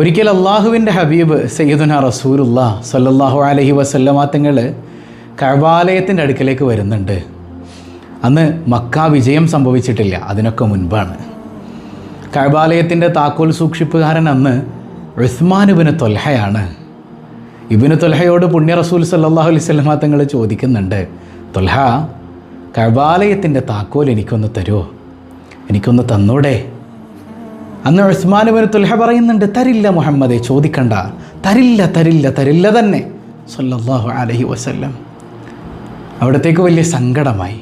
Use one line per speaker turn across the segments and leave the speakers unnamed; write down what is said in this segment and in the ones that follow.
ഒരിക്കൽ അള്ളാഹുവിന്റെ ഹബീബ് സയ്യിദുന റസൂലുള്ള സല്ലാഹു അലഹി വസല്ലമ തങ്ങൾ കഴബാലയത്തിന്റെ അടുക്കലേക്ക് വരുന്നുണ്ട്. അന്ന് മക്ക വിജയം സംഭവിച്ചിട്ടില്ല. അതിനൊക്കെ മുൻപാണ്. കഴബാലയത്തിന്റെ താക്കോൽ സൂക്ഷിപ്പുകാരൻ അന്ന് ഉസ്മാനുബിന് തൊൽഹയാണ് ഇബിന് തൊൽഹയോട് പുണ്യ റസൂൽ സല്ലാഹു അലൈഹി സ്വലമ തങ്ങൾ ചോദിക്കുന്നുണ്ട് തൊൽഹ കഴബാലയത്തിന്റെ താക്കോൽ എനിക്കൊന്ന് തരുമോ എനിക്കൊന്ന് തന്നൂടെ? അന്ന് ഉസ്മാനുബിന് തുൽഹ പറയുന്നുണ്ട് തരില്ല മുഹമ്മദെ ചോദിക്കണ്ട. തരില്ല തരില്ല തരില്ല തന്നെ. സല്ലല്ലാഹു അലൈഹി വസല്ലം. അവിടത്തേക്ക് വലിയ സങ്കടമായി.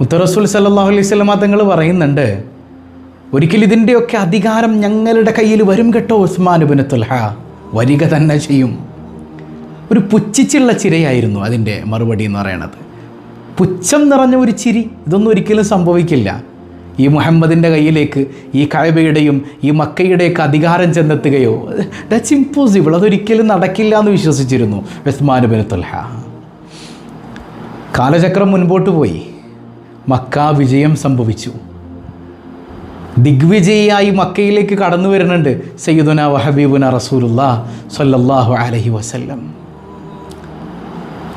മുത്തറസുൽ സല്ലല്ലാഹു അലൈഹി സ്വലമ തങ്ങൾ പറയുന്നുണ്ട് ഒരിക്കൽ ഇതിന്റെയൊക്കെ അധികാരം ഞങ്ങളുടെ കയ്യിൽ വരും കേട്ടോ ഉസ്മാനുബിന് തുൽഹ. വരിക തന്നെ ചെയ്യും. ഒരു പുച്ഛിച്ചുള്ള ചിരയായിരുന്നു അതിന്റെ മറുപടി എന്ന് പറയണത്. പുച്ഛം നിറഞ്ഞ ഒരു ചിരി ഇതൊന്നും ഒരിക്കലും സംഭവിക്കില്ല. ഈ മുഹമ്മദിന്റെ കയ്യിലേക്ക് ഈ കഴബയുടെയും ഈ മക്കയുടെയൊക്കെ അധികാരം ചെന്നെത്തുകയോ? ദാറ്റ്സ് ഇമ്പോസിബിൾ അതൊരിക്കലും നടക്കില്ല എന്ന് വിശ്വസിച്ചിരുന്നു ഉസ്മാൻ തുൽഹ. കാലചക്രം മുൻപോട്ട് പോയി. മക്ക വിജയം സംഭവിച്ചു. ദിഗ്വിജയിയായി മക്കയിലേക്ക് കടന്നു വരുന്നുണ്ട് സയ്യിദുന വഹബീബുന റസൂലുള്ള സല്ലല്ലാഹു അലൈഹി വസല്ലം.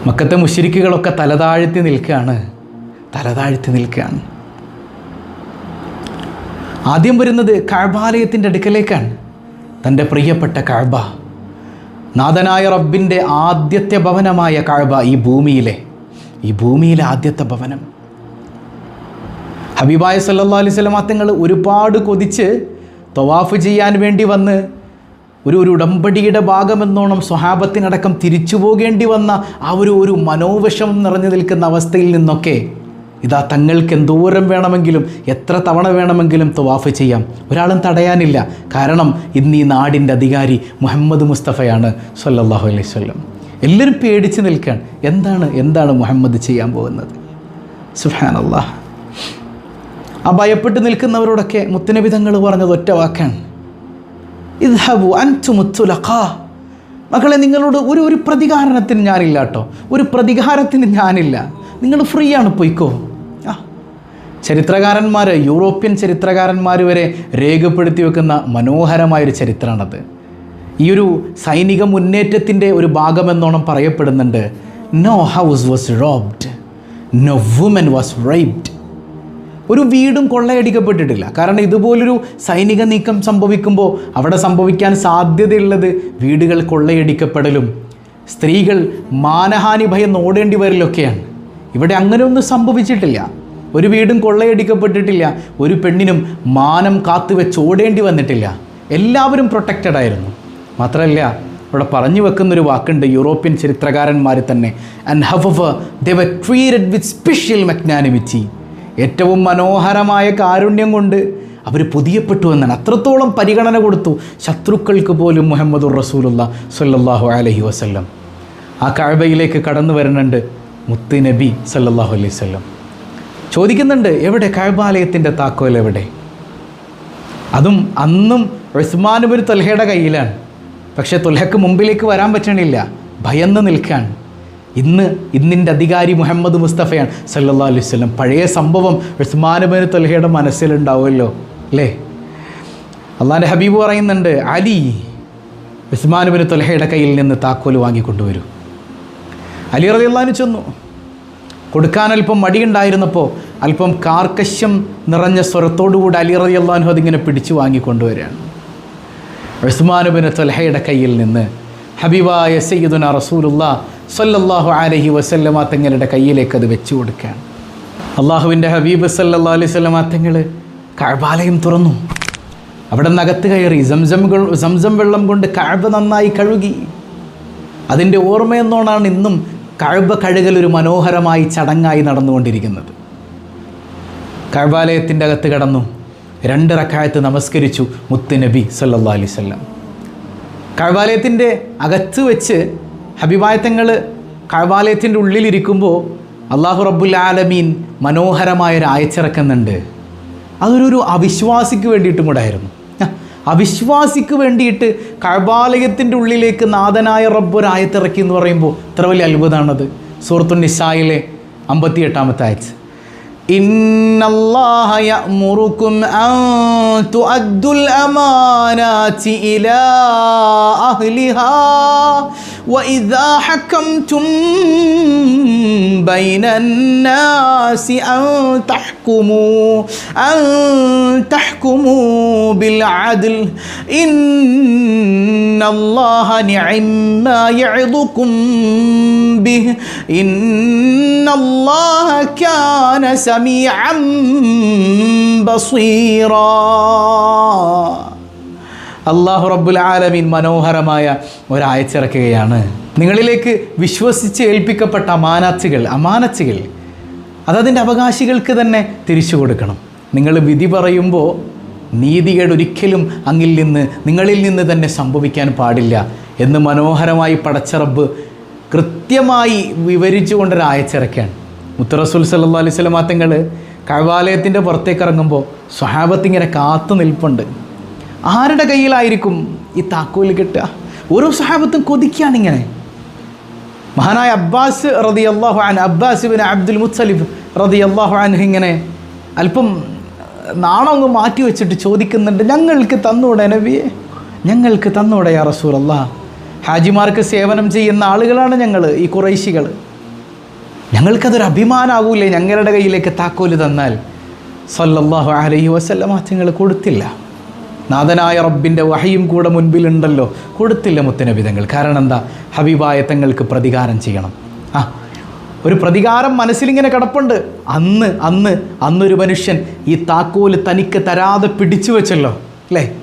മക്കത്തെ മുഷിരിക്കുകളൊക്കെ തലതാഴ്ത്തി നിൽക്കുകയാണ്. തലതാഴ്ത്തി നിൽക്കുകയാണ്. ആദ്യം വരുന്നത് കഴബാലയത്തിന്റെ അടുക്കലേക്കാണ്. തന്റെ പ്രിയപ്പെട്ട കഴബ നാഥനായ റബ്ബിന്റെ ആദ്യത്തെ ഭവനമായ കഴബ ഈ ഭൂമിയിലെ. ഈ ഭൂമിയിലെ ആദ്യത്തെ ഭവനം. ഹബീബായ സല്ലാ അലൈഹി സ്വലം തങ്ങൾ ഒരുപാട് കൊതിച്ച് തവാഫ് ചെയ്യാൻ വേണ്ടി വന്ന് ഒരു ഒരു ഉടമ്പടിയുടെ ഭാഗമെന്നോണം സ്വഹാബത്തിനടക്കം തിരിച്ചു പോകേണ്ടി വന്ന ആ ഒരു ഒരു മനോവിഷമം നിറഞ്ഞു നിൽക്കുന്ന അവസ്ഥയിൽ നിന്നൊക്കെ ഇതാ തങ്ങൾക്ക് എന്തോരം വേണമെങ്കിലും എത്ര തവണ വേണമെങ്കിലും തവാഫ് ചെയ്യാം. ഒരാളും തടയാനില്ല. കാരണം ഇന്ന് ഈ നാടിന്റെ അധികാരി മുഹമ്മദ് മുസ്തഫയാണ് സല്ലല്ലാഹു അലൈഹി സ്വല്ലം എല്ലാവരും പേടിച്ച് നിൽക്കാൻ എന്താണ് എന്താണ് മുഹമ്മദ് ചെയ്യാൻ പോകുന്നത്? സുഹാനല്ലാഹ് ആ ഭയപ്പെട്ട് നിൽക്കുന്നവരോടൊക്കെ മുത്തനബി തങ്ങൾ പറഞ്ഞത് ഒറ്റ വാക്കാണ്. ഇദ്ഹബു അന്റു മുത്തുലഖാ മക്കളെ നിങ്ങളോട് ഒരു ഒരു പ്രതികാരണത്തിന് ഞാനില്ല കേട്ടോ. ഒരു പ്രതികാരത്തിന് ഞാനില്ല. നിങ്ങൾ ഫ്രീ ആണ് പൊയ്ക്കോ. ചരിത്രകാരന്മാർ യൂറോപ്യൻ ചരിത്രകാരന്മാർ വരെ രേഖപ്പെടുത്തി വെക്കുന്ന മനോഹരമായൊരു ചരിത്രമാണത്. ഈ ഒരു സൈനിക മുന്നേറ്റത്തിന്റെ ഒരു ഭാഗമെന്നോണം പറയപ്പെടുന്നുണ്ട്. No house was robbed no woman was ribbed ഒരു വീടും കൊള്ളയടിക്കപ്പെട്ടിട്ടില്ല. കാരണം ഇതുപോലൊരു സൈനിക നീക്കം സംഭവിക്കുമ്പോൾ അവിടെ സംഭവിക്കാൻ സാധ്യതയുള്ളത് വീടുകൾ കൊള്ളയടിക്കപ്പെടലും സ്ത്രീകൾ മാനഹാനി ഭയം ഓടേണ്ടി വരലൊക്കെയാണ്. ഇവിടെ അങ്ങനെയൊന്നും സംഭവിച്ചിട്ടില്ല. ഒരു വീടും കൊള്ളയടിക്കപ്പെട്ടിട്ടില്ല. ഒരു പെണ്ണിനും മാനം കാത്തു വെച്ച് ഓടേണ്ടി വന്നിട്ടില്ല. എല്ലാവരും പ്രൊട്ടക്റ്റഡ് ആയിരുന്നു. മാത്രമല്ല ഇവിടെ പറഞ്ഞു വെക്കുന്നൊരു വാക്കുണ്ട് യൂറോപ്യൻ ചരിത്രകാരന്മാർ തന്നെ. And how they were treated with special magnanimity ഏറ്റവും മനോഹരമായ കാരുണ്യം കൊണ്ട് അവർ പുതിയപ്പെട്ടു എന്നാണ്. അത്രത്തോളം പരിഗണന കൊടുത്തു ശത്രുക്കൾക്ക് പോലും മുഹമ്മദുർ റസൂലുള്ള സല്ലല്ലാഹു അലൈഹി വസല്ലം. ആ കഴബയിലേക്ക് കടന്നു വരുന്നുണ്ട് മുത്ത് നബി സല്ലല്ലാഹു അലൈഹി വസല്ലം. ചോദിക്കുന്നുണ്ട് എവിടെ? കഴബാലയത്തിന്റെ താക്കോൽ എവിടെ? അതും അന്നും ഉസ്മാനുബിൻ തൊൽഹയുടെ കയ്യിലാണ്. പക്ഷേ തൊൽഹക്ക് മുമ്പിലേക്ക് വരാൻ പറ്റണില്ല. ഭയന്ന് നിൽക്കാൻ ഇന്ന് ഇന്നിന്റെ അധികാരി മുഹമ്മദ് മുസ്തഫയാണ്. സല്ലാ അലൈഹി സ്വലം പഴയ സംഭവം ഉസ്മാനുബിൻ തൊൽഹയുടെ മനസ്സിലുണ്ടാവുമല്ലോ അല്ലേ? അള്ളാന്റെ ഹബീബ് പറയുന്നുണ്ട് അലി ഉസ്മാനുബിൻ തൊൽഹയുടെ കയ്യിൽ നിന്ന് താക്കോൽ വാങ്ങിക്കൊണ്ടുവരൂ. അലി റളിയല്ലാഹു ചെന്നു. കൊടുക്കാൻ അല്പം മടിയുണ്ടായിരുന്നപ്പോൾ അല്പം കാർക്കശ്യം നിറഞ്ഞ സ്വരത്തോടുകൂടി അലി അള്ളാഹു അതിങ്ങനെ പിടിച്ചു വാങ്ങിക്കൊണ്ടുവരികയാണ് ഉസ്മാനുബിന് തൊലഹയുടെ കയ്യിൽ നിന്ന് ഹബീബായ സയ്യിദുന റസൂലുള്ള സല്ലല്ലാഹു അലഹി വസല്ലമ തങ്ങളുടെ കയ്യിലേക്ക് അത് വെച്ചു കൊടുക്കുകയാണ്. അള്ളാഹുവിന്റെ ഹബീബ് സല്ലാ അലൈഹി വസല്ലമ തങ്ങൾ കഴബാലയം തുറന്നു. അവിടെ നകത്ത് കയറി സംസം സംസം വെള്ളം കൊണ്ട് കഴബ നന്നായി കഴുകി. അതിന്റെ ഓർമ്മയെന്നോണാണ് ഇന്നും കഴബ കഴുകൽ ഒരു മനോഹരമായി ചടങ്ങായി നടന്നുകൊണ്ടിരിക്കുന്നത്. കഴബാലയത്തിന്റെ അകത്ത് കടന്നു രണ്ടിറക്കായത്ത് നമസ്കരിച്ചു മുത്ത് നബി സല്ലല്ലാ അലൈഹി വസല്ലം. കഴബാലയത്തിന്റെ അകത്ത് വെച്ച് ഹബിബായത്തങ്ങൾ കഴബാലയത്തിന്റെ ഉള്ളിലിരിക്കുമ്പോൾ അള്ളാഹു റബ്ബുൽ ആലമീൻ മനോഹരമായൊരു അയച്ചിറക്കുന്നുണ്ട് അതൊരു അവിശ്വാസിക്ക് വേണ്ടിയിട്ടും കൂടെ ആയിരുന്നു. അവിശ്വാസിക്ക് വേണ്ടിയിട്ട് കഴബാലയത്തിൻ്റെ ഉള്ളിലേക്ക് നാഥനായ റബ്ബ് ഒരു ആയത്തിറക്കി എന്ന് പറയുമ്പോൾ ഇത്ര വലിയ അത്ഭുതമാണത് സൂറത്തു നിസായിലെ അമ്പത്തി എട്ടാമത്തെ ആയച്ച് إن الله يأمركم أن تؤدوا الأمانات إلى أهلها وإذا حكمتم بين الناس أن تحكموا أن تحكموا بالعدل. إن الله نعم ما يعظكم به. إن الله كان سميعا بصيرا. അള്ളാഹു റബ്ബുൽ ആലമീൻ മനോഹരമായ ഒരായച്ചിറക്കുകയാണ്. നിങ്ങളിലേക്ക് വിശ്വസിച്ച് ഏൽപ്പിക്കപ്പെട്ട അമാനാച്ചുകൾ അമാനച്ചുകൾ അതതിന്റെ അവകാശികൾക്ക് തന്നെ തിരിച്ചു കൊടുക്കണം. നിങ്ങൾ വിധി പറയുമ്പോൾ നീതികേട് ഒരിക്കലും അങ്ങിൽ നിന്ന് നിങ്ങളിൽ നിന്ന് തന്നെ സംഭവിക്കാൻ പാടില്ല എന്ന് മനോഹരമായി പടച്ച റബ്ബ് കൃത്യമായി വിവരിച്ചുകൊണ്ടൊരു ആയച്ചിറക്കാണ്. മുത്തറസുൽ സല്ലാ അലൈഹി സ്വലമാ തങ്ങൾ കഴവാലയത്തിന്റെ പുറത്തേക്ക് ഇറങ്ങുമ്പോൾ സ്വഹാബത്തിങ്ങനെ കാത്തു നിൽപ്പുണ്ട്. ആരുടെ കയ്യിലായിരിക്കും ഈ താക്കോൽ കിട്ടുക? ഓരോ സഹാബത്തും കൊതിക്കുകയാണ് ഇങ്ങനെ. മഹാനായ അബ്ബാസ് റതി അള്ളാഹു അബ്ബാസ് ബിൻ അബ്ദുൽ മുത്തലിഫ് റതി അള്ളാഹു അൻഹു ഇങ്ങനെ അല്പം നാണങ്ങ് മാറ്റി വെച്ചിട്ട് ചോദിക്കുന്നുണ്ട് ഞങ്ങൾക്ക് തന്നൂടെ നബിയെ? ഞങ്ങൾക്ക് തന്നൂടെ യാ റസൂൽ അല്ലാ ഹാജിമാർക്ക് സേവനം ചെയ്യുന്ന ആളുകളാണ് ഞങ്ങൾ ഈ കുറേശികൾ ഞങ്ങൾക്കതൊരു അഭിമാനാവൂലേ ഞങ്ങളുടെ കയ്യിലേക്ക് താക്കോൽ തന്നാൽ? സല്ലല്ലാഹു അലൈഹി വസല്ലമ തങ്ങൾ കൊടുത്തില്ല. നാഥനായ റബ്ബിന്റെ വഹയും കൂടെ മുൻപിലുണ്ടല്ലോ. കൊടുത്തില്ല മുത്തനബിതങ്ങൾ. കാരണം എന്താ? ഹബീബായ തങ്ങൾക്ക് പ്രതികാരം ചെയ്യണം. ആ ഒരു പ്രതികാരം മനസ്സിലിങ്ങനെ കിടപ്പുണ്ട്. അന്ന് അന്ന് അന്നൊരു മനുഷ്യൻ ഈ താക്കോൽ തനിക്ക് തരാതെ പിടിച്ചു വെച്ചല്ലോ. അല്ലേ?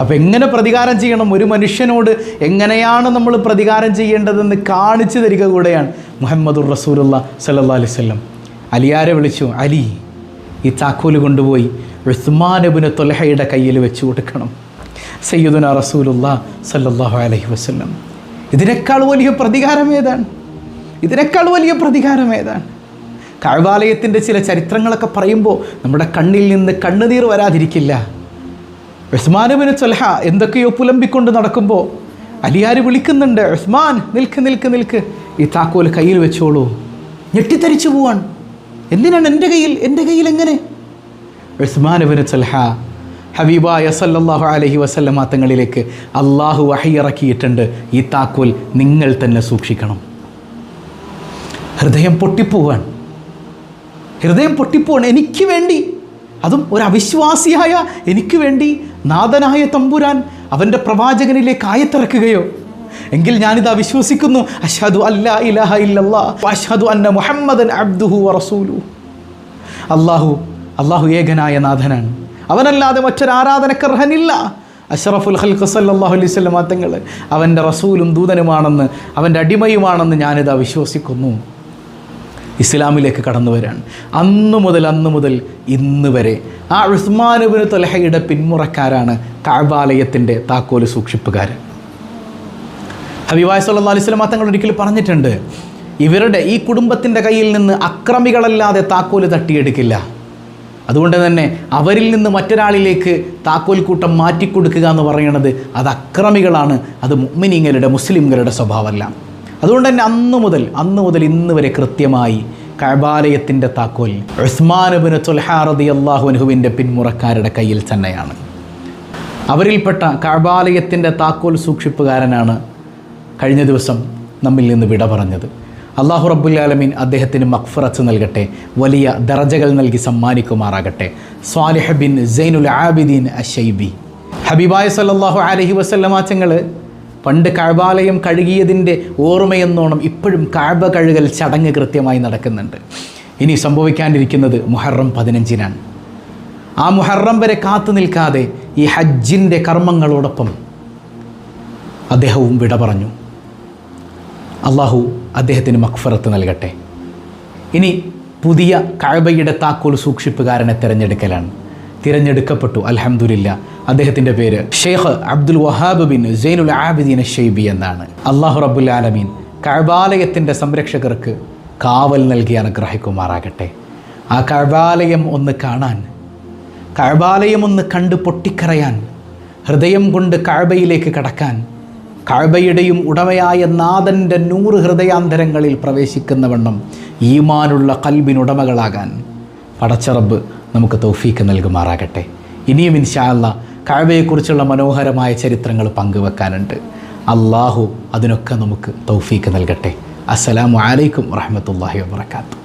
അപ്പം എങ്ങനെ പ്രതികാരം ചെയ്യണം? ഒരു മനുഷ്യനോട് എങ്ങനെയാണ് നമ്മൾ പ്രതികാരം ചെയ്യേണ്ടതെന്ന് കാണിച്ചു തരിക കൂടെയാണ് മുഹമ്മദുർ റസൂലുള്ള സല്ലാ അലൈവല്ലം അലിയാരെ വിളിച്ചു അലി ഈ താക്കോൽ കൊണ്ടുപോയി. ഉസ്മാനബിന് തൊലഹയുടെ കയ്യിൽ വെച്ച് കൊടുക്കണം. സയ്യുദുന റസൂലുള്ള സല്ലാഹു അലഹി വസല്ലം. ഇതിനേക്കാൾ വലിയ പ്രതികാരം ഏതാണ്? ഇതിനേക്കാൾ വലിയ പ്രതികാരം ഏതാണ്? കഴവാലയത്തിന്റെ ചില ചരിത്രങ്ങളൊക്കെ പറയുമ്പോൾ നമ്മുടെ കണ്ണിൽ നിന്ന് കണ്ണുനീർ വരാതിരിക്കില്ല. ഉസ്മാനുബിന് തൊലഹ എന്തൊക്കെയോ പുലമ്പിക്കൊണ്ട് നടക്കുമ്പോൾ അലിയാർ വിളിക്കുന്നുണ്ട് ഉസ്മാൻ നിൽക്ക് നിൽക്ക് നിൽക്ക്. ഈ താക്കോൽ കയ്യിൽ വെച്ചോളൂ. ഞെട്ടിത്തരിച്ചു പോവാൻ എന്തിനാണ് എന്റെ കയ്യിൽ എന്റെ കയ്യിൽ എങ്ങനെ? ഉസ്മാനുബിന് സൽഹ ഹബീബ യസല്ലാഹു അലഹി വസല്ലമ തങ്ങളിലേക്ക് അള്ളാഹു വഹിയിറക്കിയിട്ടുണ്ട് ഈ താക്കോൽ നിങ്ങൾ തന്നെ സൂക്ഷിക്കണം. ഹൃദയം പൊട്ടിപ്പോവാൻ. ഹൃദയം പൊട്ടിപ്പോവാൻ എനിക്ക് വേണ്ടി. അതും ഒരു അവിശ്വാസിയായ എനിക്ക് വേണ്ടി നാഥനായ തമ്പുരാൻ അവന്റെ പ്രവാചകനിലേക്ക് ആയത്തിറക്കുകയോ. എങ്കിൽ ഞാനിത് വിശ്വസിക്കുന്നു അഷാദു അല്ലാ ഇലഹ ഇല്ലല്ലാ അഷാദു അന്ന മുഹമ്മദൻ അബ്ദുഹു റസൂലു അള്ളാഹു അള്ളാഹു ഏകനായ നാഥനാണ്. അവനല്ലാതെ മറ്റൊരാരാധനക്കർഹനില്ല അഷറഫുൽ ഹൽഖ് സല്ലാഹു അലൈഹി സ്വലം അവന്റെ റസൂലും ദൂതനുമാണെന്ന് അവന്റെ അടിമയുമാണെന്ന് ഞാനിതാ വിശ്വസിക്കുന്നു. ഇസ്ലാമിലേക്ക് കടന്നു വരാൻ. അന്ന് മുതൽ അന്ന് മുതൽ ഇന്ന് വരെ ആ ഉസ്മാനുബിന് തൊലഹയുടെ പിന്മുറക്കാരാണ് കാബാലയത്തിന്റെ താക്കോൽ സൂക്ഷിപ്പുകാർ ഹബിബായ് സല്ലാ അലൈഹി സ്വലം തങ്ങൾ ഒരിക്കൽ പറഞ്ഞിട്ടുണ്ട് ഇവരുടെ ഈ കുടുംബത്തിന്റെ കയ്യിൽ നിന്ന് അക്രമികളല്ലാതെ താക്കോൽ തട്ടിയെടുക്കില്ല. അതുകൊണ്ട് തന്നെ അവരിൽ നിന്ന് മറ്റൊരാളിലേക്ക് താക്കോൽ കൂട്ടം മാറ്റിക്കൊടുക്കുക എന്ന് പറയുന്നത് അത് അക്രമികളാണ് അത് മുഅ്മിനീങ്ങളുടെ മുസ്ലിംകളുടെ സ്വഭാവമല്ല. അതുകൊണ്ട് തന്നെ അന്ന് മുതൽ അന്ന് മുതൽ ഇന്ന് വരെ കൃത്യമായി കഴബാലയത്തിന്റെ താക്കോൽ ഉസ്മാനുബിന് തൊൽഹാറതി അള്ളാഹുനുഹുവിന്റെ പിന്മുറക്കാരുടെ കയ്യിൽ തന്നെയാണ്. അവരിൽപ്പെട്ട കഴബാലയത്തിന്റെ താക്കോൽ സൂക്ഷിപ്പുകാരനാണ് കഴിഞ്ഞ ദിവസം നമ്മിൽ നിന്ന് വിട പറഞ്ഞത്. അള്ളാഹു റബ്ബുല്ലാലമീൻ അദ്ദേഹത്തിന് മക്ഫറത്ത് നൽകട്ടെ വലിയ ദറജകൾ നൽകി സമ്മാനിക്കുമാറാകട്ടെ. സ്വാലിഹ ബിൻ സൈനുൽ ആബിദീൻ അഷൈബി ഹബീബായ സല്ലാഹു അലഹി വസല്ലമാച്ചങ്ങൾ പണ്ട് കഴബാലയം കഴുകിയതിന്റെ ഓർമ്മയെന്നോണം ഇപ്പോഴും കഴബ കഴുകൽ ചടങ്ങ് കൃത്യമായി നടക്കുന്നുണ്ട്. ഇനി സംഭവിക്കാനിരിക്കുന്നത് മുഹറം പതിനഞ്ചിനാണ്. ആ മുഹറം വരെ കാത്തു നിൽക്കാതെ ഈ ഹജ്ജിന്റെ കർമ്മങ്ങളോടൊപ്പം അദ്ദേഹവും വിട പറഞ്ഞു. അള്ളാഹു അദ്ദേഹത്തിന് മക്ഫറത്ത് നൽകട്ടെ. ഇനി പുതിയ കഴബയുടെ താക്കോൽ സൂക്ഷിപ്പുകാരനെ തിരഞ്ഞെടുക്കലാണ്. തിരഞ്ഞെടുക്കപ്പെട്ടു അലഹമില്ല അദ്ദേഹത്തിന്റെ പേര് ഷെയ്ഖ് അബ്ദുൽ വഹാബ് ബിൻ സൈനുൽ ആബിദീൻ ഷെയ്ബി എന്നാണ്. അള്ളാഹു റബ്ബുൽ ആലമീൻ കഴബാലയത്തിന്റെ സംരക്ഷകർക്ക് കാവൽ നൽകി അനുഗ്രഹിക്കുമാറാകട്ടെ. ആ കഴബാലയം ഒന്ന് കാണാൻ കഴബാലയം ഒന്ന് കണ്ട് പൊട്ടിക്കറയാൻ ഹൃദയം കൊണ്ട് കഴബയിലേക്ക് കടക്കാൻ കഴബയുടെയും ഉടമയായ നാഥന്റെ നൂറ് ഹൃദയാന്തരങ്ങളിൽ പ്രവേശിക്കുന്ന വണ്ണം ഈമാനുള്ള കൽബിനുടമകളാകാൻ പടച്ചറബ് നമുക്ക് തൗഫീക്ക് നൽകുമാറാകട്ടെ. ഇനിയും ഇൻഷാല്ല കഴബയെക്കുറിച്ചുള്ള മനോഹരമായ ചരിത്രങ്ങൾ പങ്കുവെക്കാനുണ്ട്. അള്ളാഹു അതിനൊക്കെ നമുക്ക് തൗഫീക്ക് നൽകട്ടെ. അസ്സലാമു അലൈക്കും വറഹ്മത്തുള്ളാഹി വബറകാതുഹു